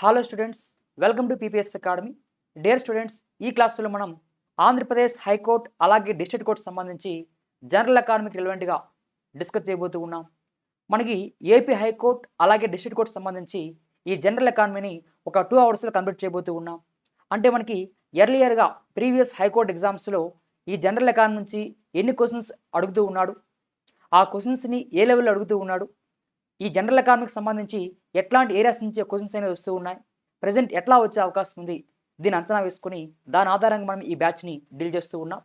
Hello students welcome to PPS academy dear students ఈ క్లాసులో మనం ఆంధ్రప్రదేశ్ హైకోర్ట్ అలాగే డిస్ట్రిక్ట్ కోర్ట్ సంబంధించి జనరల్ అకాడమీకి రిలవెంట్గా డిస్కస్ చేయబోతూ ఉన్నాం. మనకి ఏపీ హైకోర్ట్ అలాగే డిస్ట్రిక్ట్ కోర్ట్ సంబంధించి ఈ జనరల్ అకాడమీని ఒక టూ అవర్స్లో కంప్లీట్ చేయబోతూ ఉన్నాం. అంటే మనకి ఎర్లియర్గా ప్రీవియస్ హైకోర్ట్ ఎగ్జామ్స్లో ఈ జనరల్ అకాడమీ నుంచి ఎన్ని క్వశ్చన్స్ అడుగుతూ ఉన్నాడు? ఆ క్వశ్చన్స్ని ఏ లెవెల్లో అడుగుతూ ఉన్నాడు? ఈ జనరల్ ఎకానమీకి సంబంధించి ఎట్లాంటి ఏరియాస్ నుంచి క్వశ్చన్స్ అనేవి వస్తూ ఉన్నాయి? ప్రజెంట్ ఎట్లా వచ్చే అవకాశం ఉంది? దీన్ని అంచనా వేసుకుని దాని ఆధారంగా మనం ఈ బ్యాచ్ని డీల్ చేస్తూ ఉన్నాం.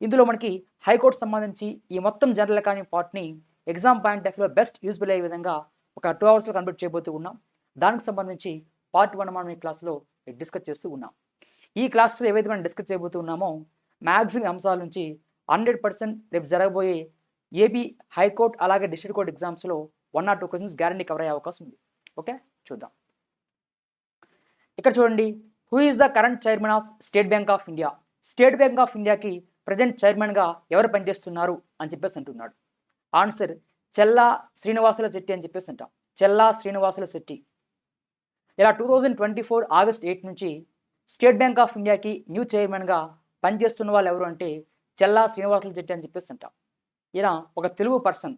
ఇందులో మనకి హైకోర్టు సంబంధించి ఈ మొత్తం జనరల్ ఎకానమీ పార్ట్ని ఎగ్జామ్ పాయింట్ ఆఫ్లో బెస్ట్ యూస్ఫుల్ అయ్యే విధంగా ఒక టూ అవర్స్లో కన్వర్ట్ చేయబోతూ ఉన్నాం. దానికి సంబంధించి పార్ట్ వన్ మనం ఈ క్లాస్లో డిస్కస్ చేస్తూ ఉన్నాం. ఈ క్లాస్లో ఏవైతే మనం డిస్కస్ చేయబోతూ ఉన్నామో మ్యాక్సిమం అంశాల నుంచి హండ్రెడ్ పర్సెంట్ రేపు జరగబోయే ఏపీ హైకోర్ట్ అలాగే డిస్ట్రిక్ట్ కోర్ట్ ఎగ్జామ్స్లో one or two questions guarantee cover అయ్యే అవకాశం ఉంది. ఓకే చూద్దాం. ఇక్కడ చూడండి. Who is the current chairman of state bank of India state bank of ఇండియాకి ప్రజెంట్ చైర్మన్గా ఎవరు పనిచేస్తున్నారు అని చెప్పేసి అంటున్నాడు. ఆన్సర్ చెల్లా శ్రీనివాసుల శెట్టి అని చెప్పేసి అంటాం. చెల్లా శ్రీనివాసుల శెట్టి. ఇలా two thousand twenty four August eight నుంచి స్టేట్ బ్యాంక్ ఆఫ్ ఇండియాకి న్యూ చైర్మన్గా పనిచేస్తున్న వాళ్ళు ఎవరు అంటే చెల్లా శ్రీనివాసుల శెట్టి అని చెప్పేసి అంటాం. ఈయన ఒక తెలుగు పర్సన్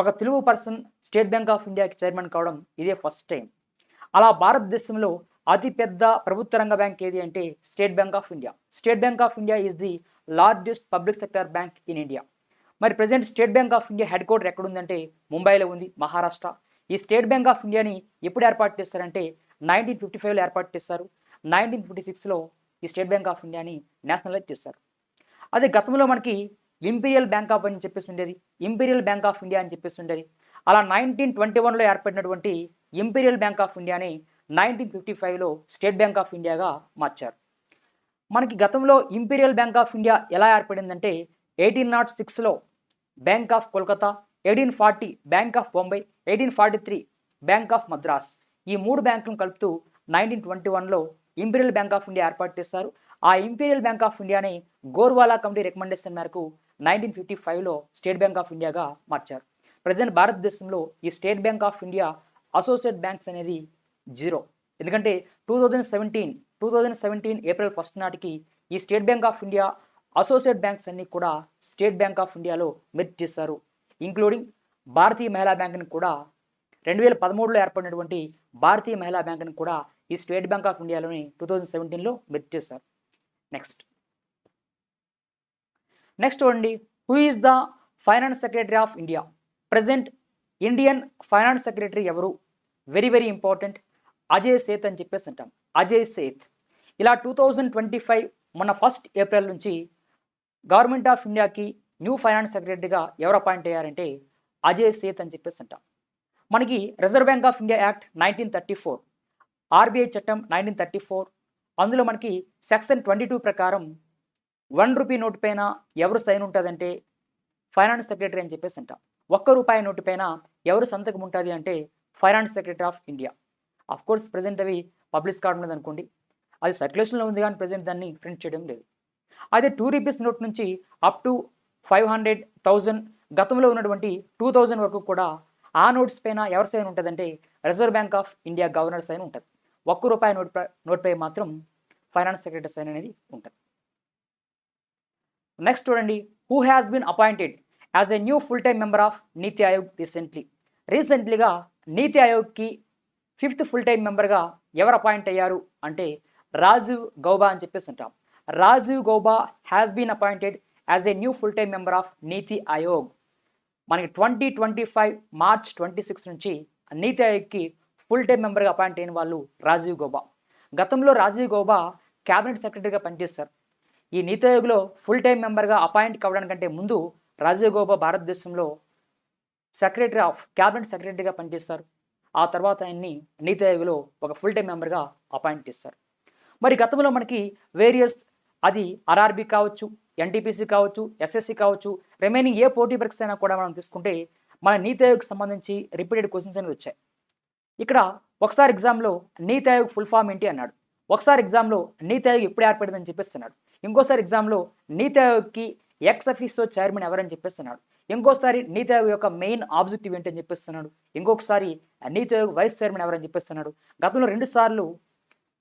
ఒక Telugu person state bank of ఇండియాకి చైర్మన్ కావడం ఇదే ఫస్ట్ టైం. అలా భారతదేశంలో అతిపెద్ద ప్రభుత్వ రంగ బ్యాంక్ ఏది అంటే state bank of India. State bank of India is the largest public sector bank in India మరి present state bank of India headquarter ఎక్కడ ఉందంటే ముంబైలో ఉంది మహారాష్ట్ర. ఈ స్టేట్ బ్యాంక్ ఆఫ్ ఇండియాని ఎప్పుడు ఏర్పాటు చేస్తారంటే నైన్టీన్ ఫిఫ్టీ ఫైవ్లో ఏర్పాటు చేస్తారు నైన్టీన్ ఫిఫ్టీ సిక్స్లో ఈ స్టేట్ బ్యాంక్ ఆఫ్ ఇండియాని నేషనలైజ్ చేస్తారు అదే గతంలో మనకి ఇంపీరియల్ బ్యాంక్ ఆఫ్ అని చెప్పేసి ఉండేది ఇంపీరియల్ బ్యాంక్ ఆఫ్ ఇండియా అని చెప్పేసి ఉండేది అలా నైన్టీన్ ట్వంటీ వన్లో ఏర్పడినటువంటి ఇంపీరియల్ బ్యాంక్ ఆఫ్ ఇండియాని నైన్టీన్ ఫిఫ్టీ ఫైవ్లో స్టేట్ బ్యాంక్ ఆఫ్ ఇండియాగా మార్చారు. మనకి గతంలో ఇంపీరియల్ బ్యాంక్ ఆఫ్ ఇండియా ఎలా ఏర్పడిందంటే ఎయిటీన్ నాట్ సిక్స్లో bank of Kolkata eighteen forty bank of Bombay eighteen forty three bank of Madras ఈ మూడు బ్యాంకులను కలుపుతూ నైన్టీన్ ట్వంటీ వన్లో ఇంపీరియల్ బ్యాంక్ ఆఫ్ ఇండియా ఏర్పాటు చేస్తారు ఆ ఇంపీరియల్ బ్యాంక్ ఆఫ్ ఇండియాని గోర్వాలా కమిటీ రికమెండేషన్ మేరకు నైన్టీన్ ఫిఫ్టీ ఫైవ్లో స్టేట్ బ్యాంక్ ఆఫ్ ఇండియాగా మార్చారు. ప్రజెంట్ భారతదేశంలో ఈ state bank of India associate banks అనేది జీరో. ఎందుకంటే two thousand seventeen two thousand seventeen April first నాటికి ఈ state bank of India associate banks అన్ని కూడా స్టేట్ బ్యాంక్ ఆఫ్ ఇండియాలో మెర్జ్ చేశారు. ఇంక్లూడింగ్ భారతీయ మహిళా బ్యాంక్ని కూడా రెండు వేల పదమూడులో ఏర్పడినటువంటి భారతీయ మహిళా బ్యాంక్ని కూడా ఈ స్టేట్ బ్యాంక్ ఆఫ్ ఇండియాలోని టూ థౌజండ్ సెవెంటీన్లో మెర్జ్ చేశారు. నెక్స్ట్ నెక్స్ట్ చూడండి who is the finance secretary of India present Indian finance secretary ఎవరు? Very very important Ajay Seth అని చెప్పేసి అంటాం. అజయ్ సేత్ ఇలా టూ థౌజండ్ ట్వంటీ ఫైవ్ మొన్న ఫస్ట్ ఏప్రిల్ నుంచి గవర్నమెంట్ ఆఫ్ ఇండియాకి న్యూ ఫైనాన్స్ సెక్రటరీగా ఎవరు అపాయింట్ అయ్యారంటే అజయ్ సేత్ అని చెప్పేసి అంటాం. మనకి reserve bank of India act nineteen thirty four RBI చట్టం నైన్టీన్ థర్టీ ఫోర్ అందులో మనకి సెక్షన్ ట్వంటీ టూ ప్రకారం వన్ రూపీ నోటు పైన ఎవరు సైన్ ఉంటుందంటే ఫైనాన్స్ సెక్రటరీ అని చెప్పేసి అంట. ఒక్క రూపాయి నోటు పైన ఎవరు సంతకం ఉంటుంది అంటే finance secretary of India. Of course present అవి పబ్లిష్ కావడం లేదు అనుకోండి. అది సర్క్యులేషన్లో ఉంది కానీ ప్రజెంట్ దాన్ని ప్రింట్ చేయడం లేదు. అదే టూ రూపీస్ నోట్ నుంచి up to five hundred thousand గతంలో ఉన్నటువంటి టూ థౌజండ్ వరకు కూడా ఆ నోట్స్ పైన ఎవరి సైన్ ఉంటుందంటే reserve bank of India governor sign ఉంటుంది. ఒక్క రూపాయి నోట్ నోట్పై మాత్రం ఫైనాన్స్ సెక్రటరీ సైన్ అనేది ఉంటుంది. నెక్స్ట్ చూడండి. Who has been appointed as a new full time member of NITI Aayog recently రీసెంట్లీగా NITI ఆయోగ్కి fifth full time మెంబర్గా ఎవరు అపాయింట్ అయ్యారు అంటే రాజీవ్ గౌబా అని చెప్పేసి ఉంటాం Rajiv Gauba has been appointed as a new full time member of NITI Aayog మనకి twenty twenty five March twenty six నుంచి నీతి ఆయోగ్కి ఫుల్ టైం మెంబర్గా అపాయింట్ అయిన వాళ్ళు రాజీవ్ గోబా. గతంలో రాజీవ్ గోబా క్యాబినెట్ సెక్రటరీగా పనిచేశారు. ఈ నీతి ఆయోగ్లో ఫుల్ టైం మెంబర్గా అపాయింట్ కావడానికంటే ముందు రాజీవ్ గోబా భారతదేశంలో సెక్రటరీ ఆఫ్ క్యాబినెట్ సెక్రటరీగా పనిచేస్తారు ఆ తర్వాత ఆయన్ని నీతి ఆయోగ్లో ఒక ఫుల్ టైం మెంబర్గా అపాయింట్ చేస్తారు మరి గతంలో మనకి వేరియస్ అది ఆర్ఆర్బి కావచ్చు ఎన్టీపీసీ కావచ్చు ఎస్ఎస్సి కావచ్చు రిమైనింగ్ ఏ పోటీ పరీక్ష అయినా కూడా మనం తీసుకుంటే మన నీతి ఆయోగ్కి సంబంధించి రిపీటెడ్ క్వశ్చన్స్ అనేవి వచ్చాయి. ఇక్కడ ఒకసారి ఎగ్జామ్లో నీతి ఆయోగ్ ఫుల్ ఫామ్ ఏంటి అన్నాడు. ఒకసారి ఎగ్జామ్లో నీతి ఆయోగ్ ఎప్పుడు ఏర్పడిందని చెప్పేస్తున్నాడు. ఇంకోసారి ఎగ్జామ్లో నీతి ఆయోగ్కి ఎక్స్ అఫీసో చైర్మన్ ఎవరని చెప్పేస్తున్నాడు. ఇంకోసారి నీతి ఆయోగ్ యొక్క మెయిన్ ఆబ్జెక్టివ్ ఏంటి అని చెప్పిస్తున్నాడు. ఇంకొకసారి నీతి ఆయోగ్ వైస్ చైర్మన్ ఎవరని చెప్పిస్తున్నాడు. గతంలో రెండు సార్లు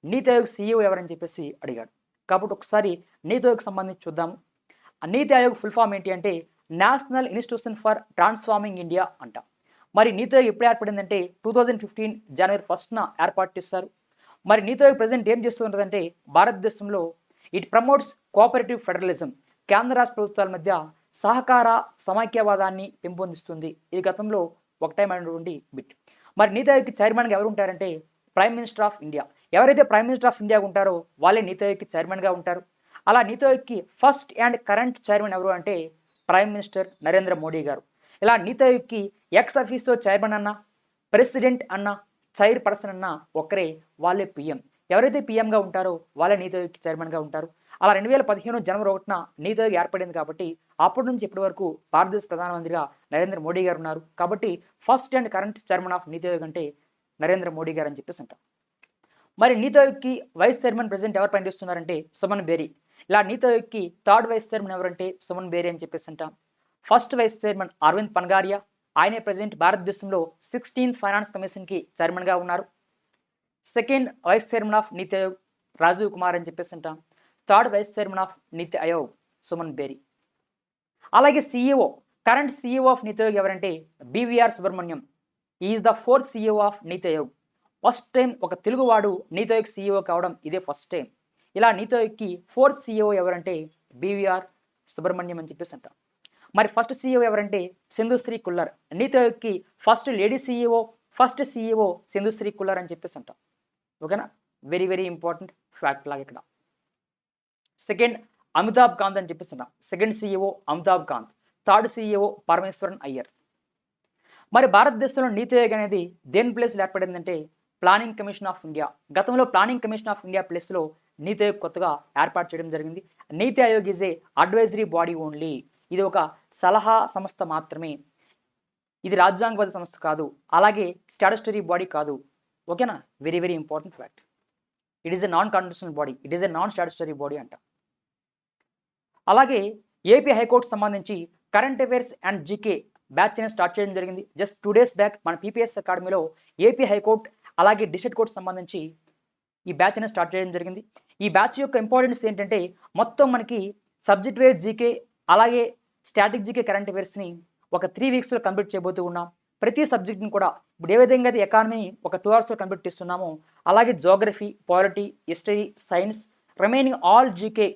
నీతి ఆయోగ్ సీఈఓ ఎవరని చెప్పేసి అడిగాడు. కాబట్టి ఒకసారి నీతి ఆయోగ్ సంబంధించి చూద్దాము ఆ నీతి ఆయోగ్ ఫుల్ ఫామ్ ఏంటి అంటే national institution for transforming India అంట. మరి నీతి ఆయోగ్ ఎప్పుడు ఏర్పడిందంటే టూ థౌజండ్ ఫిఫ్టీన్ జనవరి ఫస్ట్న ఏర్పాటు చేస్తారు మరి నీతి ఆయోగ్ ప్రజెంట్ ఏం చేస్తుందంటే భారతదేశంలో ఇట్ ప్రమోట్స్ కోఆపరేటివ్ ఫెడరలిజం కేంద్ర రాష్ట్ర ప్రభుత్వాల మధ్య సహకార సమైక్యవాదాన్ని పెంపొందిస్తుంది. ఇది గతంలో ఒక టైం అయినటువంటి బిట్ మరి నీతి ఆయోగ్కి చైర్మన్గా ఎవరు ఉంటారంటే ప్రైమ్ మినిస్టర్ ఆఫ్ ఇండియా ఎవరైతే ప్రైమ్ మినిస్టర్ ఆఫ్ ఇండియా ఉంటారో వాళ్ళే నీతి ఆయోగ్కి చైర్మన్గా ఉంటారు. అలా నీతి ఆయోగ్కి ఫస్ట్ అండ్ కరెంట్ చైర్మన్ ఎవరు అంటే ప్రైమ్ మినిస్టర్ నరేంద్ర మోడీ గారు. ఇలా నీతి ఆయోగ్కి ఎక్స్ ఆఫీసో చైర్మన్ అన్న ప్రెసిడెంట్ అన్న చైర్ పర్సన్ అన్న ఒక్కరే వాళ్ళే పిఎం ఎవరైతే పిఎంగా ఉంటారో వాళ్ళే నీతి ఆయోగ్ చైర్మన్గా ఉంటారు. అలా రెండు వేల పదిహేను జనవరి ఒకటిన నీతి ఆయోగ్ ఏర్పడింది కాబట్టి అప్పటి నుంచి ఇప్పటి వరకు భారతదేశ ప్రధానమంత్రిగా నరేంద్ర మోడీ గారు ఉన్నారు. కాబట్టి first and current chairman of NITI Aayog అంటే నరేంద్ర మోడీ గారు అని చెప్పేసి అంటారు మరి నీతి ఆయోగ్కి వైస్ చైర్మన్ ప్రెసిడెంట్ ఎవరు పనిచేస్తున్నారంటే సుమన్ బేరీ. ఇలా నీతి ఆయోగ్కి థర్డ్ వైస్ చైర్మన్ ఎవరంటే సుమన్ బేరీ అని చెప్పేసి అంటాం. First vice chairman Arvind Panagariya ఆయనే ప్రజెంట్ భారతదేశంలో సిక్స్టీన్త్ ఫైనాన్స్ కమిషన్కి చైర్మన్గా ఉన్నారు. Second vice chairman of NITI Aayog Rajiv Kumar అని చెప్పేసి ఉంటాం third vice chairman of NITI Aayog Suman బేరీ. అలాగే CEO current CEO of NITI Aayog ఎవరంటే BVR Subrahmanyam. Is the fourth CEO of NITI Aayog. First time ఒక తెలుగువాడు నీతి ఆయోగ్ సీఈఓ కావడం ఇదే ఫస్ట్ టైం ఇలా నీతి ఆయోగ్కి ఫోర్త్ సీఈఓ ఎవరంటే బీవీఆర్ సుబ్రహ్మణ్యం అని చెప్పేసి అంటాం. మరి ఫస్ట్ సీఈఓ ఎవరంటే Sindhushree Khullar. NITI ఆయోగ్కి first lady CEO first CEO Sindhushree Khullar అని చెప్పేసి అంటాం. ఓకేనా వెరీ వెరీ ఇంపార్టెంట్ ఫ్యాక్ట్ లాగా ఇక్కడ. సెకండ్ అమితాబ్ కాంత్ అని చెప్పేసి అంటాం. Second CEO Amitabh Kant. Third CEO Parameswaran Iyer. మరి భారతదేశంలో నీతి ఆయోగ్ అనేది దేని ప్లేస్లో ఏర్పడిందంటే ప్లానింగ్ కమిషన్ ఆఫ్ ఇండియా గతంలో ప్లానింగ్ కమిషన్ ఆఫ్ ఇండియా ప్లేస్లో నీతి ఆయోగ్ కొత్తగా ఏర్పాటు చేయడం జరిగింది. NITI Aayog is a advisory body only ఇది ఒక సలహా సంస్థ మాత్రమే. ఇది రాజ్యాంగబద్ధ సంస్థ కాదు. అలాగే స్టాటస్టరీ బాడీ కాదు. ఓకేనా? Very very important fact it is a non constitutional body it is a non statutory body అంట. అలాగే ఏపీ హైకోర్టు సంబంధించి current affairs and GK batch అనేది స్టార్ట్ చేయడం జరిగింది. జస్ట్ టూ డేస్ బ్యాక్ మన పీపీఎస్ అకాడమీలో ఏపీ హైకోర్టు అలాగే district court సంబంధించి ఈ బ్యాచ్ అనేది స్టార్ట్ చేయడం జరిగింది. ఈ బ్యాచ్ యొక్క ఇంపార్టెన్స్ ఏంటంటే మొత్తం మనకి సబ్జెక్ట్ వైజ్ జీకే అలాగే స్టాటిక్ కరెంట్ అఫేర్స్ని ఒక త్రీ వీక్స్లో కంప్లీట్ చేయబోతూ ఉన్నాం. ప్రతి సబ్జెక్ట్ని కూడా ఇప్పుడు ఏ విధంగా అయితే ఎకానమీ ఒక టూ అవర్స్లో కంప్లీట్ చేస్తున్నామో అలాగే geography polity history science remaining all GK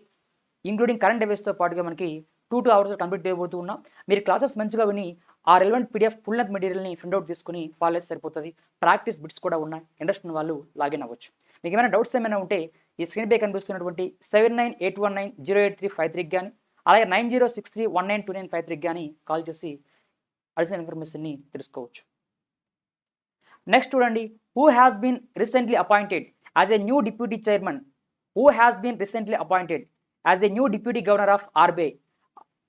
including current అఫేర్స్తో పాటుగా మనకి టూ టూ అవర్స్ కంప్లీట్ చేయబోతూ ఉన్నాం. మీరు క్లాసెస్ మంచిగా విని ఆ రిలవెంట్ పీడిఎఫ్ ఫుల్ లెంత్ మెటీరియల్ని ప్రింట్అవుట్ తీసుకుని ఫాలో అయితే సరిపోతుంది. ప్రాక్టీస్ బిట్స్ కూడా ఉన్నాయి. ఇంట్రెస్ట్ ఉన్న వాళ్ళు లాగిన్ అవ్వచ్చు. మీకు ఏమైనా డౌట్స్ ఏమైనా ఉంటే ఈ స్క్రీన్ పై కనిపిస్తున్నటువంటి seven nine eight one nine zero eight three five త్రీకి కానీ అలాగే nine zero six three one nine two nine five త్రీకి కానీ కాల్ చేసి అడిషనల్ ఇన్ఫర్మేషన్ని తెలుసుకోవచ్చు. నెక్స్ట్ చూడండి who has been recently appointed as a new deputy chairman who has been recently appointed as a new deputy governor of RBI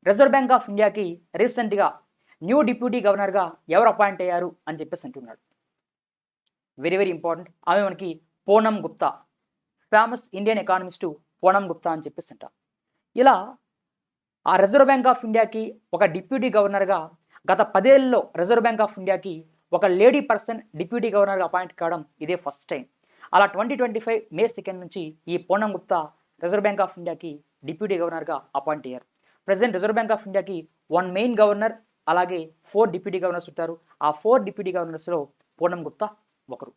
reserve bank of ఇండియాకి రీసెంట్గా new deputy గవర్నర్గా ఎవరు అపాయింట్ అయ్యారు అని చెప్పేసి అంటున్నాడు. వెరీ వెరీ ఇంపార్టెంట్ ఆమె మనకి Poonam Gupta. Famous Indian economist Poonam Gupta అని చెప్పేసి అంట. ఇలా ఆ రిజర్వ్ బ్యాంక్ ఆఫ్ ఇండియాకి ఒక డిప్యూటీ గవర్నర్గా గత పదేళ్ళలో రిజర్వ్ బ్యాంక్ ఆఫ్ ఇండియాకి ఒక లేడీ పర్సన్ డిప్యూటీ గవర్నర్గా అపాయింట్ కావడం ఇదే ఫస్ట్ టైం అలా twenty twenty five May second నుంచి ఈ Poornam Gupta reserve bank of ఇండియాకి డిప్యూటీ గవర్నర్గా అపాయింట్ అయ్యారు. ప్రజెంట్ రిజర్వ్ బ్యాంక్ ఆఫ్ ఇండియాకి వన్ మెయిన్ గవర్నర్ అలాగే ఫోర్ డిప్యూటీ గవర్నర్స్ ఉంటారు. ఆ ఫోర్ డిప్యూటీ గవర్నర్స్లో పూర్ణం గుప్తా ఒకరు.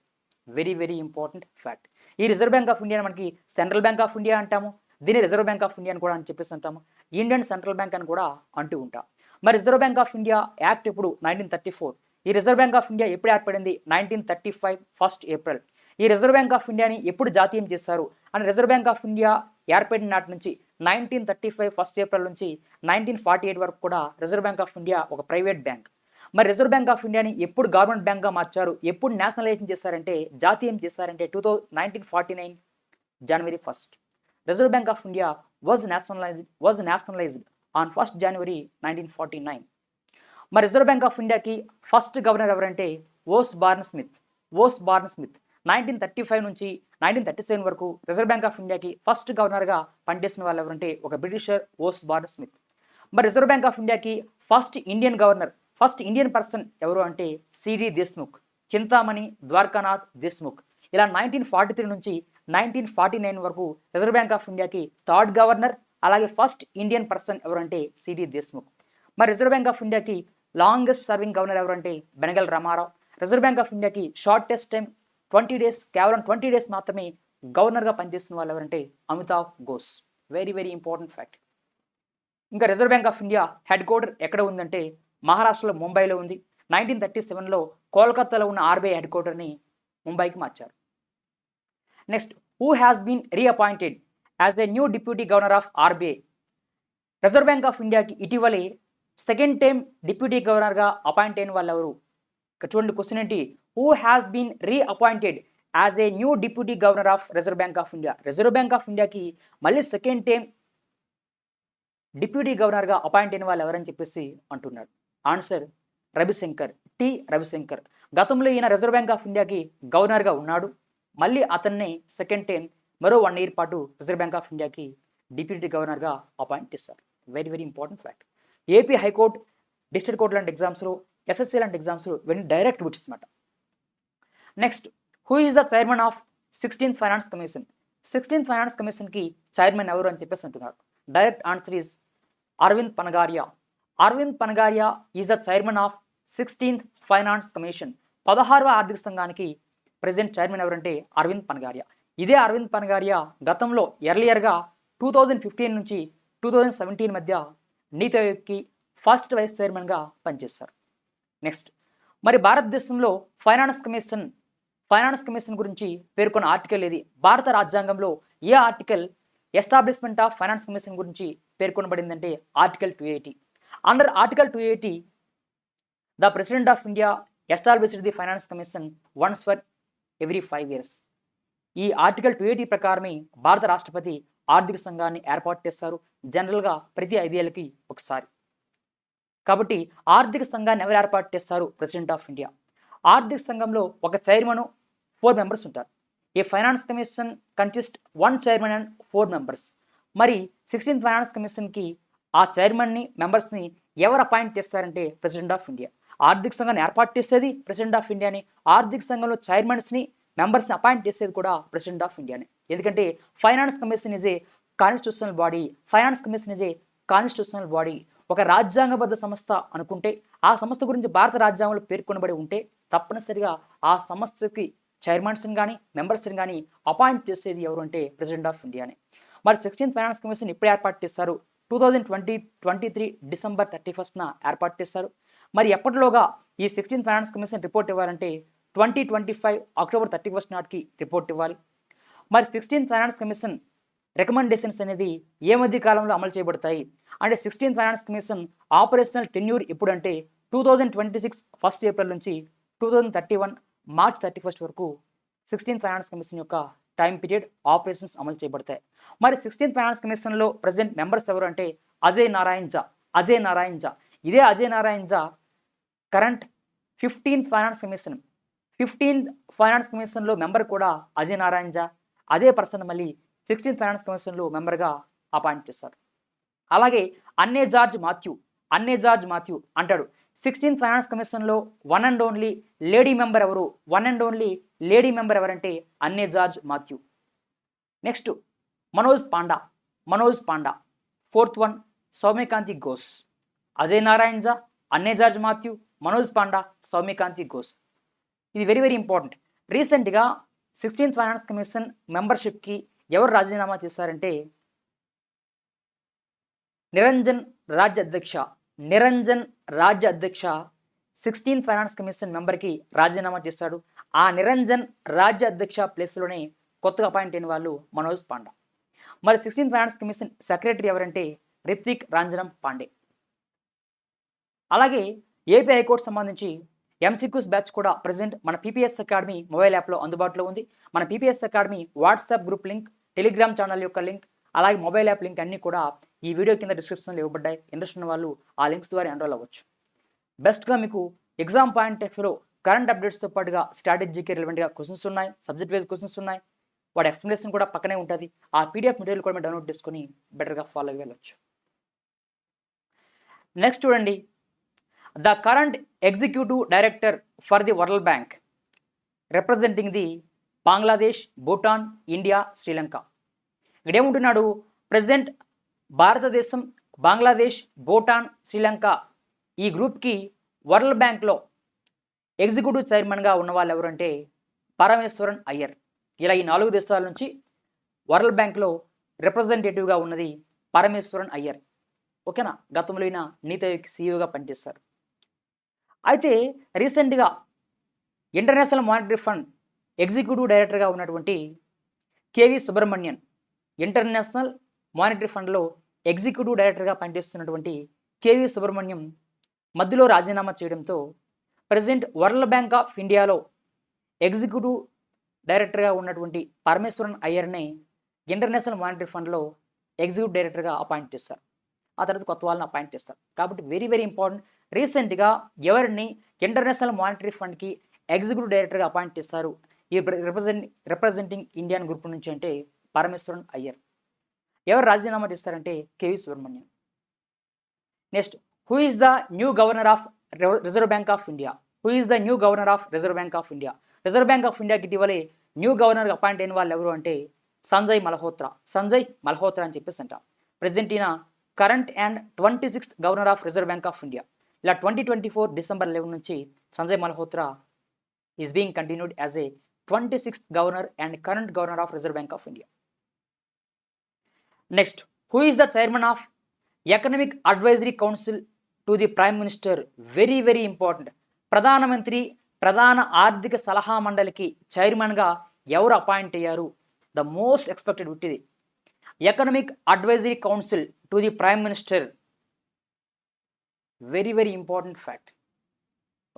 వెరీ వెరీ ఇంపార్టెంట్ ఫ్యాక్ట్ ఈ రిజర్వ్ బ్యాంక్ ఆఫ్ ఇండియా మనకి సెంట్రల్ బ్యాంక్ ఆఫ్ ఇండియా అంటాము. దీన్ని రిజర్వ్ బ్యాంక్ ఆఫ్ ఇండియా అని కూడా అని చెప్పేసి అంటాము. ఇండియన్ సెంట్రల్ బ్యాంక్ అని కూడా అంటూ ఉంటాం. మరి reserve bank of India act ఇప్పుడు నైన్టీన్ థర్టీ ఫోర్ ఈ రిజర్వ్ బ్యాంక్ ఆఫ్ ఇండియా ఎప్పుడు ఏర్పడింది? Nineteen thirty five first April ఈ రిజర్వ్ బ్యాంక్ ఆఫ్ ఇండియాని ఎప్పుడు జాతీయం చేశారు? అని రిజర్వ్ బ్యాంక్ ఆఫ్ ఇండియా ఏర్పడిన నాటి నుంచి nineteen thirty five first April నుంచి నైన్టీన్ ఫార్టీ ఎయిట్ వరకు కూడా రిజర్వ్ బ్యాంక్ ఆఫ్ ఇండియా ఒక ప్రైవేట్ బ్యాంక్ మరి రిజర్వ్ బ్యాంక్ ఆఫ్ ఇండియాని ఎప్పుడు గవర్నమెంట్ బ్యాంక్గా మార్చారు? ఎప్పుడు నేషనలైజేషన్ చేస్తారంటే జాతీయం చేస్తారంటే two thou nineteen forty nine January first reserve bank of India was nationalized was nationalized on first January nineteen forty nine మరి రిజర్వ్ బ్యాంక్ ఆఫ్ ఇండియాకి ఫస్ట్ గవర్నర్ ఎవరంటే Osborne Smith Osborne Smith nineteen thirty five నుంచి nineteen thirty seven వరకు reserve bank of ఇండియాకి first గవర్నర్గా పనిచేసిన వాళ్ళు ఎవరంటే ఒక బ్రిటిషర్ ఓస్ బార్న్ స్మిత్ మరి రిజర్వ్ బ్యాంక్ ఆఫ్ ఇండియాకి first Indian governor first Indian person ఎవరు అంటే సిడి దేశ్ముఖ్ చింతామణి ద్వారకానాథ్ దేశ్ముఖ్. ఇలా నైన్టీన్ ఫార్టీ త్రీ నుంచి నైన్టీన్ ఫార్టీ నైన్ వరకు రిజర్వ్ బ్యాంక్ ఆఫ్ ఇండియాకి థర్డ్ గవర్నర్ అలాగే ఫస్ట్ ఇండియన్ పర్సన్ ఎవరంటే సిడి దేశ్ముఖ్. మరి రిజర్వ్ బ్యాంక్ ఆఫ్ ఇండియాకి లాంగెస్ట్ సర్వింగ్ గవర్నర్ ఎవరంటే Benegal Rama Rao. Reserve bank of ఇండియాకి షార్టెస్ట్ టైం ట్వంటీ డేస్ కేవలం ట్వంటీ డేస్ మాత్రమే గవర్నర్గా పనిచేస్తున్న వాళ్ళు ఎవరంటే Amitabh Ghosh. Very very important fact. ఇంకా reserve bank of India head quarter ఎక్కడ ఉందంటే మహారాష్ట్రలో ముంబైలో ఉంది. నైన్టీన్ థర్టీ సెవెన్లో కోల్కతాలో ఉన్న ఆర్బీఐ హెడ్ క్వార్టర్ని ముంబైకి మార్చారు. Next who has been reappointed as a new deputy governor of RBI reserve bank of ఇండియాకి ఇటీవలే సెకండ్ టైం డిప్యూటీ గవర్నర్గా అపాయింట్ అయిన వాళ్ళు ఎవరు ఇక్కడ చూడండి క్వశ్చన్ ఏంటి? Who has been reappointed as a new deputy governor of reserve bank of India reserve bank of ఇండియాకి మళ్ళీ సెకండ్ టైం డిప్యూటీ గవర్నర్గా అపాయింట్ అయిన వాళ్ళు ఎవరని చెప్పేసి అంటున్నాడు ఆన్సర్ రవిశంకర్ టి రవిశంకర్. గతంలో ఈయన రిజర్వ్ బ్యాంక్ ఆఫ్ ఇండియాకి గవర్నర్గా ఉన్నాడు. మళ్ళీ అతన్ని సెకండ్ టైం మరో వన్ ఇయర్ పాటు రిజర్వ్ బ్యాంక్ ఆఫ్ ఇండియాకి డిప్యూటీ గవర్నర్గా అపాయింట్ చేశారు. Very very important fact AP high court district court లాంటి ఎగ్జామ్స్లో ఎస్ఎస్సీ లాంటి ఎగ్జామ్స్లో ఇవన్నీ డైరెక్ట్ బిట్స్ అనమాట next who is the chairman of sixteenth finance commission sixteenth finance కమిషన్కి చైర్మన్ ఎవరు అని చెప్పేసి అంటున్నారు. Direct answer is Arvind Panagariya Arvind Panagariya is the chairman of sixteenth finance commission పదహారవ ఆర్థిక సంఘానికి ప్రెసిడెంట్ చైర్మన్ ఎవరంటే అరవింద్ పనగారియా. ఇదే అరవింద్ పనగారియా గతంలో ఎర్లియర్గా టూ థౌజండ్ ఫిఫ్టీన్ నుంచి టూ థౌజండ్ సెవెంటీన్ మధ్య నీతి ఆయోగ్కి ఫస్ట్ వైస్ చైర్మన్గా పనిచేస్తారు నెక్స్ట్ మరి భారతదేశంలో ఫైనాన్స్ కమిషన్ ఫైనాన్స్ కమిషన్ గురించి పేర్కొన్న ఆర్టికల్ ఏది? భారత రాజ్యాంగంలో ఏ article establishment of finance commission గురించి పేర్కొనబడిందంటే article two eighty under article two eighty the president of India established the finance commission once for every five years ఈ article two eighty ప్రకారమే భారత రాష్ట్రపతి ఆర్థిక సంఘాన్ని ఏర్పాటు చేస్తారు. జనరల్గా ప్రతి ఐదేళ్ళకి ఒకసారి. కాబట్టి ఆర్థిక సంఘాన్ని ఎవరు ఏర్పాటు చేస్తారు? ప్రెసిడెంట్ ఆఫ్ ఇండియా ఆర్థిక సంఘంలో ఒక చైర్మన్ ఫోర్ మెంబర్స్ ఉంటారు. ఈ finance commission consist one chairman and four members మరి సిక్స్టీన్త్ ఫైనాన్స్ కమిషన్కి ఆ చైర్మన్ని మెంబర్స్ని ఎవరు అపాయింట్ చేస్తారంటే ప్రెసిడెంట్ ఆఫ్ ఇండియా ఆర్థిక సంఘాన్ని ఏర్పాటు చేసేది ప్రెసిడెంట్ ఆఫ్ ఇండియాని. ఆర్థిక సంఘంలో చైర్మన్స్ని మెంబర్స్ని అపాయింట్ చేసేది కూడా ప్రెసిడెంట్ ఆఫ్ ఇండియాని. ఎందుకంటే finance commission is a constitutional body finance commission is a constitutional body ఒక రాజ్యాంగబద్ధ సంస్థ అనుకుంటే ఆ సంస్థ గురించి భారత రాజ్యాంగంలో పేర్కొనబడి ఉంటే తప్పనిసరిగా ఆ సంస్థకి చైర్మన్స్ని కానీ మెంబర్స్ని కానీ అపాయింట్ చేసేది ఎవరు అంటే ప్రెసిడెంట్ ఆఫ్ ఇండియానే. మరి సిక్స్టీన్త్ ఫైనాన్స్ కమిషన్ ఇప్పుడు ఏర్పాటు చేస్తారు? Two thousand twenty twenty three December thirty ఫస్ట్న ఏర్పాటు చేస్తారు. మరి ఎప్పటిలోగా ఈ సిక్స్టీన్ ఫైనాన్స్ కమిషన్ రిపోర్ట్ ఇవ్వాలంటే twenty twenty five October thirty first నాటికి రిపోర్ట్ ఇవ్వాలి. మరి సిక్స్టీన్ ఫైనాన్స్ కమిషన్ రికమెండేషన్స్ అనేది ఏ మధ్య కాలంలో అమలు చేయబడతాయి? అంటే sixteenth finance commission operational tenure ఎప్పుడంటే two thousand twenty six first April నుంచి two thousand thirty one March thirty first వరకు సిక్స్టీన్ ఫైనాన్స్ కమిషన్ యొక్క టైం పీరియడ్ ఆపరేషన్స్ అమలు చేయబడతాయి. మరి సిక్స్టీన్త్ ఫైనాన్స్ కమిషన్లో ప్రజెంట్ మెంబర్స్ ఎవరు అంటే అజయ్ నారాయణ్ జా అజయ్ నారాయణ్ జా. ఇదే Ajay Narayan Jha current fifteenth finance commission. Fifteenth finance కమిషన్లో మెంబర్ కూడా అజయ్ నారాయణ జా. అదే పర్సన్ మళ్ళీ సిక్స్టీన్త్ ఫైనాన్స్ కమిషన్లో మెంబర్గా అపాయింట్ చేస్తారు అలాగే Anne George Mathew Anne George Mathew అంటాడు. సిక్స్టీన్త్ ఫైనాన్స్ కమిషన్లో one and only lady member ఎవరు? One and only lady member ఎవరంటే Anne George Mathew. Next Manoj Panda Manoj Panda. Fourth one Soumyakanti Ghosh. Ajay Narayan Jha Anne George Mathew Manoj Panda Soumyakanti Ghosh. ఇది very very important రీసెంట్గా sixteenth finance commission మెంబర్షిప్కి ఎవరు రాజీనామా చేశారంటే నిరంజన్ రాజ్య అధ్యక్ష నిరంజన్ రాజ్య అధ్యక్ష సిక్స్టీన్ ఫైనాన్స్ కమిషన్ మెంబర్కి రాజీనామా చేశాడు. ఆ నిరంజన్ రాజ్య అధ్యక్ష ప్లేస్లోనే కొత్తగా అపాయింట్ అయిన వాళ్ళు మనోజ్ పాండా. మరి సిక్స్టీన్ ఫైనాన్స్ కమిషన్ సెక్రటరీ ఎవరంటే రిత్విక్ రాంజనం పాండే. అలాగే ఏపీ హైకోర్టు సంబంధించి ఎంసీక్యూస్ బ్యాచ్ కూడా ప్రజెంట్ మన పీపీఎస్ అకాడమీ మొబైల్ యాప్లో అందుబాటులో ఉంది. మన PPS academy WhatsApp group link Telegram channel యొక్క లింక్ అలాగే మొబైల్ యాప్ లింక్ అన్నీ కూడా ఈ వీడియో కింద డిస్క్రిప్షన్లో ఇవ్వబడ్డాయి. ఇంట్రెస్ట్ ఉన్న వాళ్ళు ఆ లింక్స్ ద్వారా ఎన్రోల్ అవ్వచ్చు. బెస్ట్గా మీకు ఎగ్జామ్ పాయింట్ ఆఫ్ వ్యూలో కరెంట్ అప్డేట్స్తో పాటుగా స్ట్రాటజీకి రిలవెంట్గా క్వశ్చన్స్ ఉన్నాయి. సబ్జెక్ట్ వైజ్ క్వశ్చన్స్ ఉన్నాయి. వాటి ఎక్స్ప్లెనేషన్ కూడా పక్కనే ఉంటుంది. ఆ పీడిఎఫ్ మెటీరియల్ కూడా మీరు డౌన్లోడ్ చేసుకొని బెటర్గా ఫాలో అయ్యి వెళ్ళొచ్చు. నెక్స్ట్ చూడండి. The current executive director for the world bank representing the Bangladesh Bhutan India Sri Lanka ఇక్కడేముంటున్నాడు present భారతదేశం బంగ్లాదేశ్ భూటాన్ శ్రీలంక ఈ గ్రూప్కి వరల్డ్ బ్యాంక్లో ఎగ్జిక్యూటివ్ చైర్మన్గా ఉన్న వాళ్ళు ఎవరంటే పరమేశ్వరన్ అయ్యర్. ఇలా ఈ నాలుగు దేశాల నుంచి వరల్డ్ బ్యాంక్లో రిప్రజెంటేటివ్గా ఉన్నది పరమేశ్వరన్ అయ్యర్. ఓకేనా? గతంలో ఈయన నీతి ఆయోగ్ సీఈఓగా పనిచేస్తారు అయితే రీసెంట్గా ఇంటర్నేషనల్ మానిటరీ ఫండ్ ఎగ్జిక్యూటివ్ డైరెక్టర్గా ఉన్నటువంటి కేవి సుబ్రహ్మణ్యన్ ఇంటర్నేషనల్ మానిటరీ ఫండ్లో ఎగ్జిక్యూటివ్ డైరెక్టర్గా పనిచేస్తున్నటువంటి కేవి సుబ్రహ్మణ్యం మధ్యలో రాజీనామా చేయడంతో ప్రజెంట్ వరల్డ్ బ్యాంక్ ఆఫ్ ఇండియాలో ఎగ్జిక్యూటివ్ డైరెక్టర్గా ఉన్నటువంటి పరమేశ్వరన్ అయ్యర్ని ఇంటర్నేషనల్ మానిటరీ ఫండ్లో ఎగ్జిక్యూటివ్ డైరెక్టర్గా అపాయింట్ చేస్తారు ఆ తర్వాత కొత్త వాళ్ళని అపాయింట్ చేస్తారు. కాబట్టి వెరీ వెరీ ఇంపార్టెంట్ రీసెంట్గా ఎవరిని ఇంటర్నేషనల్ మానిటరీ ఫండ్కి ఎగ్జిక్యూటివ్ డైరెక్టర్గా అపాయింట్ చేస్తారు ఈ రిప్రజెంట్ రిప్రజెంటింగ్ ఇండియన్ గ్రూప్ నుంచి అంటే పరమేశ్వరన్ అయ్యర్. ఎవరు రాజీనామా చేస్తారంటే KV Subramanyam. Next who is the new governor of reserve bank of India? Who is the new governor of reserve bank of India? Reserve bank of ఇండియాకి ఇటీవలే new గవర్నర్గా appoint అయిన వాళ్ళు ఎవరు అంటే సంజయ్ మల్హోత్రా. సంజయ్ మల్హోత్రా అని చెప్పేసి అంట. ప్రజెంట్ ఈయన current and twenty sixth governor of reserve bank of India. ఇలా twenty twenty four December eleven నుంచి Sanjay Malhotra is being continued as a twenty sixth governor and current governor of reserve bank of India next who is the chairman of economic advisory council to the prime minister very very important ప్రధానమంత్రి ప్రధాన ఆర్థిక సలహా మండలికి చైర్మన్గా ఎవరు appoint అయ్యారు? The most expected విట్టిది economic advisory council to the prime minister very very important fact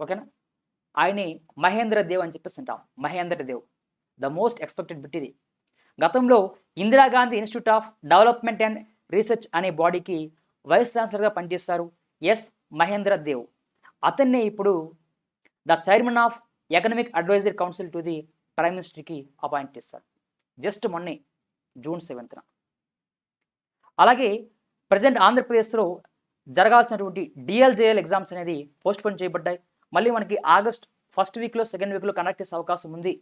ఓకేనా ఆయనే మహేంద్ర దేవ్ అని చెప్పేసి ఉంటాం. Mahendra Dev. The most expected bit ఇది. గతంలో Indira Gandhi institute of development and research అనే బాడీకి వైస్ ఛాన్సలర్గా పనిచేస్తారు ఎస్ మహేంద్ర దేవ్. అతన్నే ఇప్పుడు the chairman of economic advisory council to the prime మినిస్టర్కి appoint చేస్తారు జస్ట్ మొన్నే జూన్ సెవెంత్న. అలాగే ప్రజెంట్ ఆంధ్రప్రదేశ్లో జరగాల్సినటువంటి డిఎల్జేఎల్ ఎగ్జామ్స్ అనేది పోస్ట్పోన్ చేయబడ్డాయి. మళ్ళీ మనకి ఆగస్ట్ ఫస్ట్ వీక్లో సెకండ్ వీక్లో కండక్ట్ చేసే అవకాశం ఉంది.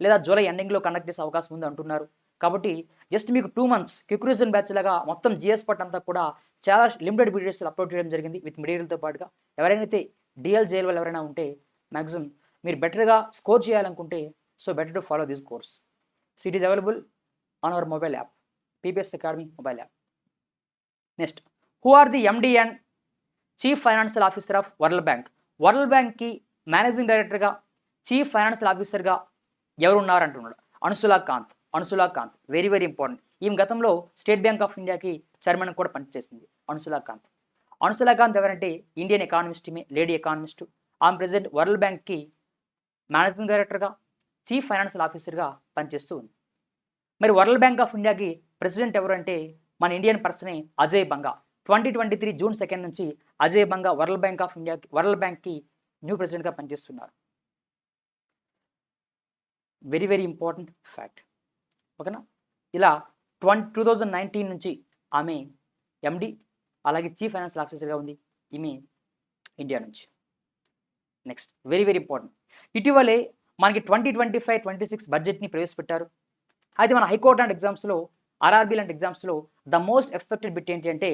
లేదా జూలై ఎండింగ్లో కండక్ట్ చేసే అవకాశం ఉంది అంటున్నారు. కాబట్టి జస్ట్ మీకు టూ మంత్స్ క్విక్రిజన్ బ్యాచ్ లాగా మొత్తం జిఎస్ పట్ అంతా కూడా చాలా లిమిటెడ్ వీడియోస్లో అప్లోడ్ చేయడం జరిగింది విత్ మెటీరియల్తో పాటుగా. ఎవరైనా డిఎల్జేఎల్ వాళ్ళు ఎవరైనా ఉంటే మ్యాక్సిమం మీరు బెటర్గా స్కోర్ చేయాలనుకుంటే so better to follow this course it is available on our mobile app PPS academy mobile app next who are the MD and chief financial officer of world bank world బ్యాంక్కి managing డైరెక్టర్గా chief financial ఆఫీసర్గా ఎవరు ఉన్నారు అంటున్నాడు? Anshula Kant Anshula Kant very very important ఈమె గతంలో state bank of ఇండియాకి chairman కూడా పనిచేసింది అనుసులా కాంత్ అనుసులా కాంత్ ఎవరంటే ఇండియన్ ఎకానమిస్ట్ లేడీ ఎకానమిస్ట్ ఆమె ప్రెసిడెంట్ వరల్డ్ బ్యాంక్కి మేనేజింగ్ డైరెక్టర్గా చీఫ్ ఫైనాన్షియల్ ఆఫీసర్గా పనిచేస్తూ ఉంది. మరి వరల్డ్ బ్యాంక్ ఆఫ్ ఇండియాకి ప్రెసిడెంట్ ఎవరంటే మన Indian పర్సనే Ajay Banga twenty twenty three June second నుంచి Ajay Banga world bank of ఇండియాకి వరల్డ్ బ్యాంక్కి న్యూ ప్రెసిడెంట్గా పనిచేస్తున్నారు. వెరీ వెరీ ఇంపార్టెంట్ ఫ్యాక్ట్ ఓకేనా? ఇలా ట్వంటీ టూ థౌజండ్ నైన్టీన్ నుంచి ఆమె ఎండి అలాగే చీఫ్ ఫైనాన్షియల్ ఆఫీసర్గా ఉంది ఈమె ఇండియా నుంచి. నెక్స్ట్ వెరీ వెరీ ఇంపార్టెంట్ ఇటీవలే మనకి twenty twenty five twenty six బడ్జెట్ని ప్రవేశపెట్టారు. అయితే మన హైకోర్టు లాంటి ఎగ్జామ్స్లో ఆర్ఆర్బీ లాంటి ఎగ్జామ్స్లో ద మోస్ట్ ఎక్స్పెక్టెడ్ బిట్ ఏంటి అంటే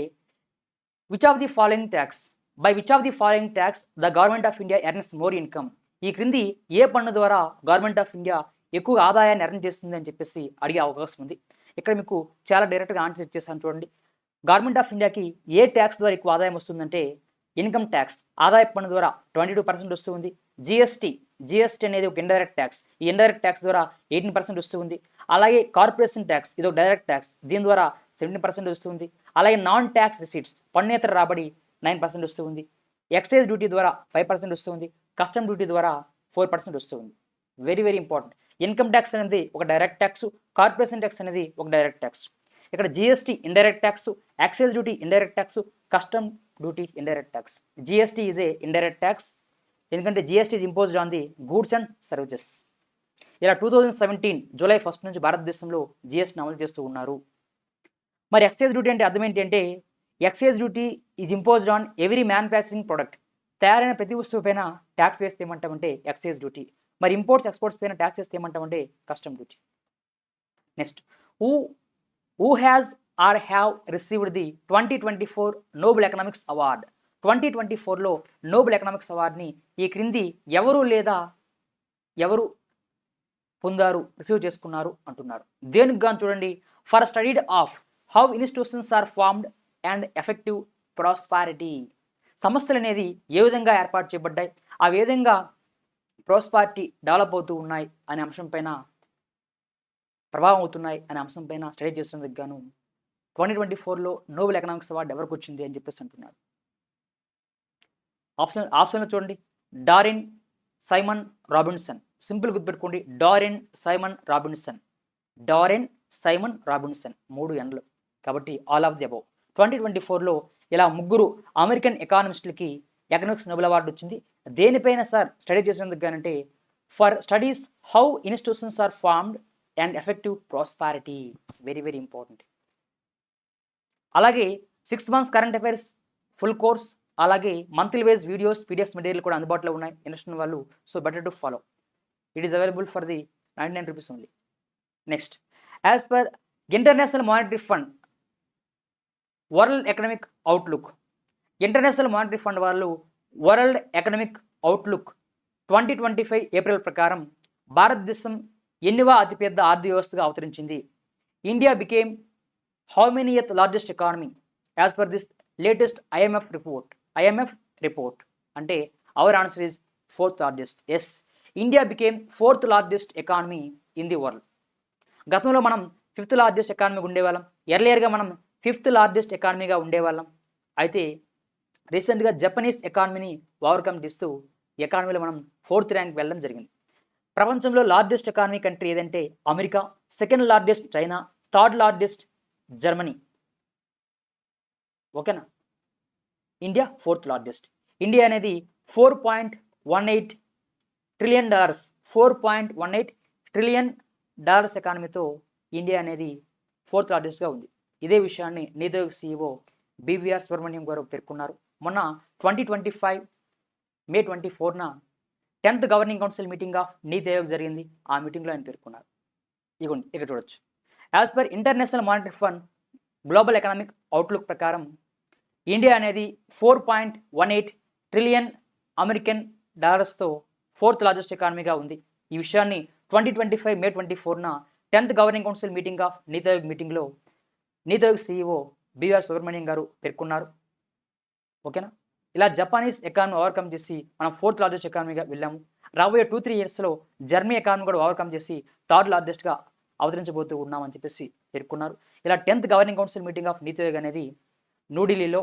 which of the following tax by which of the following tax the government of India earns more income ఈ క్రింది ఏ పన్ను ద్వారా గవర్నమెంట్ ఆఫ్ ఇండియా ఎక్కువ ఆదాయాన్ని ఎర్న్ చేస్తుంది అని చెప్పేసి అడిగే అవకాశం ఉంది. ఇక్కడ మీకు చాలా డైరెక్ట్గా ఆన్సర్ ఇచ్చేసాను చూడండి. గవర్నమెంట్ ఆఫ్ ఇండియాకి ఏ ట్యాక్స్ ద్వారా ఎక్కువ ఆదాయం వస్తుందంటే ఇన్కమ్ ట్యాక్స్ ఆదాయ పన్ను ద్వారా ట్వంటీ టూ పర్సెంట్ వస్తుంది జిఎస్టీ జిఎస్టీ అనేది ఒక ఇండైరెక్ట్ ట్యాక్స్ ఈ ఇండైరెక్ట్ ట్యాక్స్ ద్వారా ఎయిటీన్ పర్సెంట్ వస్తుంది. అలాగే కార్పొరేషన్ ట్యాక్స్ ఇది ఒక డైరెక్ట్ ట్యాక్స్ దీని ద్వారా సెవెంటీన్ పర్సెంట్ వస్తుంది. అలాగే నాన్ ట్యాక్స్ రిసీట్స్ పన్నేతర రాబడి నైన్ పర్సెంట్ వస్తుంది ఎక్సైజ్ డ్యూటీ ద్వారా ఫైవ్ పర్సెంట్ వస్తుంది కస్టమ్ డ్యూటీ ద్వారా ఫోర్ పర్సెంట్ వస్తుంది very very important income tax అనేది ఒక డైరెక్ట్ ట్యాక్స్ కార్పొరేషన్ ట్యాక్స్ అనేది ఒక డైరెక్ట్ ట్యాక్స్ ఇక్కడ GST indirect tax excise duty indirect tax custom duty indirect tax GST is a indirect tax ఎందుకంటే GST imposed on the goods and services ఇలా two thousand seventeen July first నుంచి భారతదేశంలో జిఎస్టీని అమలు చేస్తూ ఉన్నారు. మరి ఎక్సైజ్ డ్యూటీ అంటే అర్థం ఏంటంటే excise duty is imposed on every manufacturing product తయారైన ప్రతి వస్తువు పైన ట్యాక్స్ వేస్తే ఏమంటామంటే ఎక్సైజ్ డ్యూటీ. మరి ఇంపోర్ట్స్ ఎక్స్పోర్ట్స్ పైన ట్యాక్స్ వేస్తే ఏమంటామంటే custom duty next who who has or have received the twenty twenty four Nobel economics award twenty twenty ఫోర్లో నోబెల్ ఎకనామిక్స్ అవార్డ్ని ఈ క్రింది ఎవరు లేదా ఎవరు పొందారు రిసీవ్ చేసుకున్నారు అంటున్నారు. దేనికి గాను చూడండి. For studied of how institutions are formed and effective prosperity సమస్యలు అనేది ఏ విధంగా ఏర్పాటు చేయబడ్డాయి? ఆ విధంగా ప్రాస్పారిటీ డెవలప్ అవుతూ ఉన్నాయి అనే అంశం పైన ప్రభావం అవుతున్నాయి అనే అంశం పైన స్టడీ చేస్తున్నందుకు గాను ట్వంటీ ట్వంటీ ఫోర్లో నోబెల్ ఎకనామిక్స్ అవార్డు ఎవరికి వచ్చింది అని చెప్పేసి అంటున్నారు. ఆప్షన్ ఆప్షన్లో చూడండి. డారిన్ సైమన్ రాబిన్సన్ సింపుల్ గుర్తుపెట్టుకోండి. Daron Simon Robinson Daron Simon Robinson మూడు ఎండ్లు కాబట్టి all of the above twenty twenty ఫోర్లో ఇలా ముగ్గురు అమెరికన్ ఎకానమిస్టులకి ఎకనామిక్స్ నోబెల్ అవార్డు వచ్చింది. దేనిపైన సార్ స్టడీ చేసినందుకు కానంటే for studies how institutions are formed and effective prosperity very very important అలాగే six months current affairs full course అలాగే monthly wise videos PDFs material కూడా అందుబాటులో ఉన్నాయి. ఇంట్రెస్ట్ వాళ్ళు so better to follow it is available for the ninety nine rupees only next as per International Monetary Fund World Economic Outlook. International Monetary Fund వాళ్ళు World Economic Outlook twenty twenty five April ప్రకారం భారతదేశం ఎన్నివ అతిపెద్ద ఆర్థిక వ్యవస్థగా అవతరించింది. India became how many eth largest economy as per this latest IMF report IMF report అంటే our answer is fourth largest yes India became fourth largest economy in the world గతంలో మనం ఫిఫ్త్ లార్జెస్ట్ ఎకానమీగా ఉండేవాళ్ళం ఎర్లియర్గా మనం fifth largest ఎకానమీగా ఉండేవాళ్ళం. అయితే రీసెంట్గా Japanese ఎకానమీని overcome చేస్తూ ఎకానమీలో మనం ఫోర్త్ ర్యాంక్ వెళ్ళడం జరిగింది. ప్రపంచంలో లార్జెస్ట్ ఎకానమీ కంట్రీ ఏదంటే America second largest China third largest Germany. ఓకేనా? India fourth largest. ఇండియా అనేది four point one eight trillion dollars. Four point one eight trillion dollars ఎకానమీతో India అనేది ఫోర్త్ లార్జెస్ట్గా ఉంది. ఇదే విషయాన్ని నీతి సీఈఓ బీవీఆర్ సుబ్రహ్మణ్యం గారు పేర్కొన్నారు. మొన్న twenty twenty five May twenty ఫోర్న tenth governing council meeting of NITI Aayog జరిగింది. ఆ మీటింగ్లో ఆయన పేర్కొన్నారు. ఇగోండి ఇక్కడ చూడొచ్చు. As per International Monetary Fund global economic outlook ప్రకారం ఇండియా అనేది four point one eight trillion American డాలర్స్తో fourth largest ఎకానమీగా ఉంది. ఈ విషయాన్ని twenty twenty five May twenty ఫోర్న tenth governing council meeting of NITI Aayog మీటింగ్లో నీతో సీఈఓ బీఆర్ సుబ్రహ్మణ్యం గారు పేర్కొన్నారు. ఓకేనా? ఇలా జపానీస్ ఎకానమీ ఓవర్కమ్ చేసి మనం ఫోర్త్ లార్జెస్ట్ ఎకానమీగా వెళ్ళాము. రాబోయే టూ త్రీ ఇయర్స్లో జర్మనీ ఎకానమీ కూడా ఓవర్కమ్ చేసి థర్డ్ లార్జెస్ట్గా అవతరించబోతూ ఉన్నామని చెప్పేసి పేర్కొన్నారు. ఇలా tenth governing council meeting of NITI Aayog అనేది న్యూఢిల్లీలో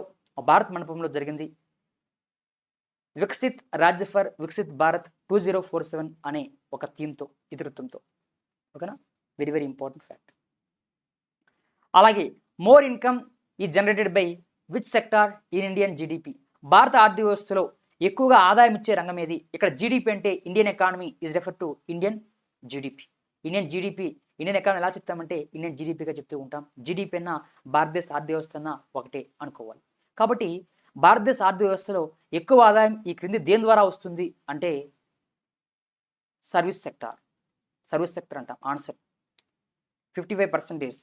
భారత్ మండపంలో జరిగింది. Viksit Rajya for Viksit Bharat two zero four seven అనే ఒక థీమ్తో ఇతృత్వంతో ఓకేనా? వెరీ వెరీ ఇంపార్టెంట్ ఫ్యాక్ట్ అలాగే more income is generated by which sector in Indian GDP? భారత ఆర్థిక వ్యవస్థలో ఎక్కువగా ఆదాయం ఇచ్చే రంగం ఏది? ఇక్కడ జీడిపి అంటే Indian economy is refer to Indian GDP. Indian GDP Indian economy ఎలా చెప్తామంటే ఇండియన్ జీడిపిగా చెప్తూ ఉంటాం. జీడిపి అన్న భారతదేశ ఆర్థిక వ్యవస్థ అన్న ఒకటే అనుకోవాలి. కాబట్టి భారతదేశ ఆర్థిక వ్యవస్థలో ఎక్కువ ఆదాయం ఈ క్రింది దేని ద్వారా వస్తుంది అంటే సర్వీస్ సెక్టార్. సర్వీస్ సెక్టర్ అంటాం answer. Fifty five percentage.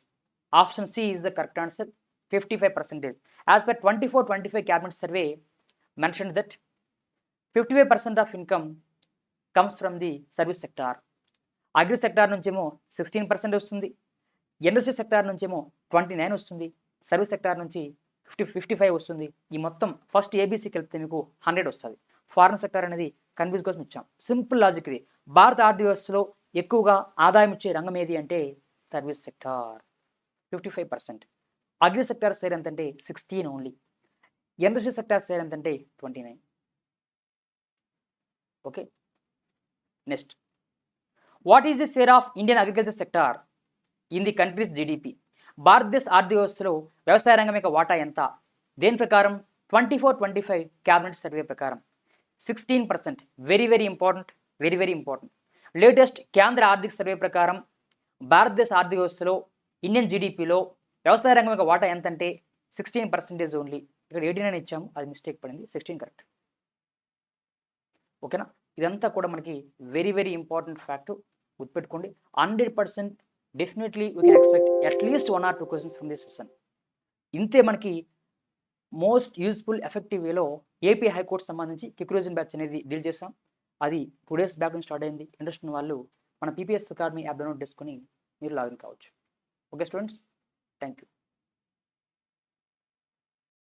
Option C is the correct answer fifty five percentage as per twenty four twenty five cabinet survey mention that fifty five percent of income comes from the service sector agri sector నుంచేమో sixteen percent వస్తుంది. Industry sector నుంచేమో twenty nine వస్తుంది. Service sector నుంచి fifty fifty five వస్తుంది. ఈ మొత్తం first ఏబీసీకి వెళ్తే మీకు hundred వస్తుంది. ఫారెన్ సెక్టార్ అనేది కన్ఫ్యూజ్ కోసం ఇచ్చాం. సింపుల్ లాజిక్ ఇది. భారత ఆర్థిక వ్యవస్థలో ఎక్కువగా ఆదాయం ఇచ్చే రంగం ఏది అంటే service sector fifty five percent. Agri sector share ఎంతంటే sixteen only industry sector share ఎంతంటే twenty nine okay next what is the share of Indian agriculture sector in the country's GDP భారతదేశ ఆర్థిక వ్యవస్థలో వ్యవసాయ రంగం యొక్క వాటా ఎంత? దేని ప్రకారం? Twenty four twenty five cabinet survey ప్రకారం. Sixteen percent very very important very very important latest కేంద్ర ఆర్థిక సర్వే ప్రకారం భారతదేశ ఆర్థిక వ్యవస్థలో ఇండియన్ జీడిపిలో వ్యవసాయ రంగం యొక్క వాటా ఎంత అంటే సిక్స్టీన్ పర్సెంటేజ్ ఓన్లీ ఇక్కడ ఎయిటీ నైన్ ఇచ్చాము అది మిస్టేక్ పడింది. సిక్స్టీన్ కరెక్ట్ ఓకేనా ఇదంతా కూడా మనకి వెరీ వెరీ ఇంపార్టెంట్ ఫ్యాక్ట్ గుర్తుపెట్టుకోండి. Hundred percent definitely we can expect at least one or two questions from this session ఇంతే మనకి మోస్ట్ యూస్ఫుల్ ఎఫెక్టివ్ వేలో ఏపీ హైకోర్టు సంబంధించి కిక్రోజన్ బ్యాచ్ అనేది డీల్ చేసాం అది టూ డేస్ బ్యాక్ నుంచి స్టార్ట్ అయింది. ఇంట్రెస్ట్ ఉన్న వాళ్ళు మన పీపీఎస్ అకాడమీ యాప్ డౌన్లోడ్ చేసుకొని మీరు లాగిన్ కావచ్చు. Okay students thank you